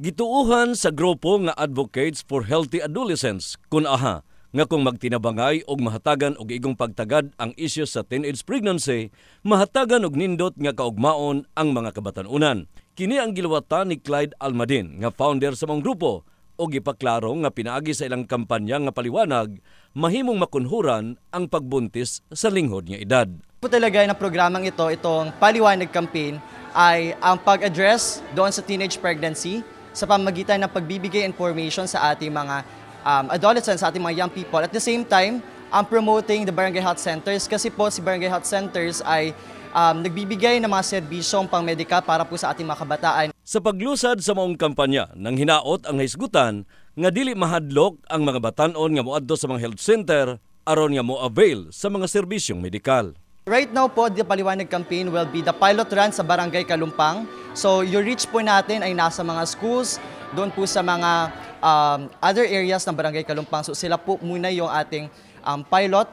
Gituuhan sa grupo nga Advocates for Healthy Adolescents kun aha nga kung magtinabangay og mahatagan og igong pagtagad ang isyu sa teenage pregnancy, mahatagan og nindot nga kaugmaon ang mga kabatanunan. Kini ang giluwatan ni Clyde Almadin nga founder sa mong grupo o gipaklaro nga pinaagi sa ilang kampanya nga paliwanag mahimong makunhuran ang pagbuntis sa linghod nga edad. po talaga ng programang ito, itong Paliwanag Campaign, ay ang pag-address doon sa teenage pregnancy sa pamagitan ng pagbibigay information sa ating mga um, adolescents, sa ating mga young people. At the same time, ang promoting the barangay health centers kasi po si barangay health centers ay um, nagbibigay ng mga serbisyong pang-medikal para po sa ating mga kabataan. Sa paglusad sa maong kampanya nang hinaot ang hisgutan nga dili mahadlok ang mga batanon nga moadto sa mga health center aron nga mo-avail sa mga serbisyong medikal. Right now po, the Paliwanag Campaign will be the pilot run sa Barangay Kalumpang. So yung reach po natin ay nasa mga schools, doon po sa mga um, other areas ng Barangay Kalumpang. So sila po muna yung ating um, pilot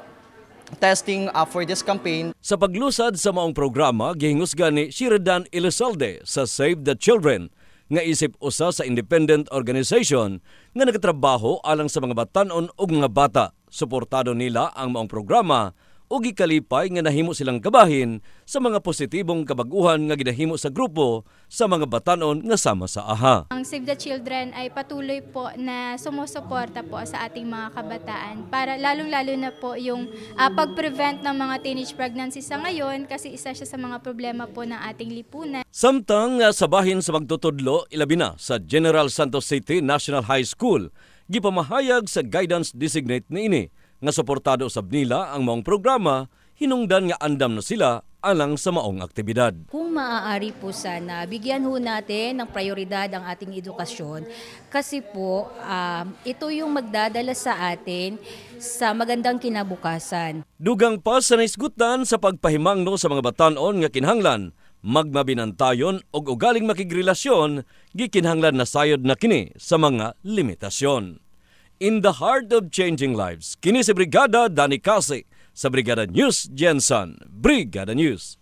testing uh, for this campaign. Sa paglusad sa maong programa, gihingusga ni Sheridan Elizalde sa Save the Children nga isip usa sa independent organization nga nagatrabaho alang sa mga batanon ug mga bata. Suportado nila ang maong programa ug gikalipay nga nahimo silang kabahin sa mga positibong kabaguhan nga ginahimo sa grupo sa mga batanon nga sama sa AHA. Ang Save the Children ay patuloy po na sumusuporta po sa ating mga kabataan para lalong-lalo na po yung ah, pag-prevent ng mga teenage pregnancy sa ngayon kasi isa siya sa mga problema po ng ating lipunan. Samtang nga sa bahin sa magtutudlo, ilabi na sa General Santos City National High School, gipamahayag sa guidance designate ni ini nga suportado usab nila ang maong programa, hinungdan nga andam na sila alang sa maong aktibidad. Kung maaari po sana, bigyan ho natin ng prioridad ang ating edukasyon kasi po um, ito yung magdadala sa atin sa magandang kinabukasan. Dugang pa sa naisgutan sa pagpahimangno sa mga batanon nga kinhanglan, magmabinantayon og ugaling makigrelasyon, gikinhanglan na sayod na kini sa mga limitasyon. In the heart of changing lives, kini si Brigada Dani Kasi sa Brigada News Jensen. Brigada News.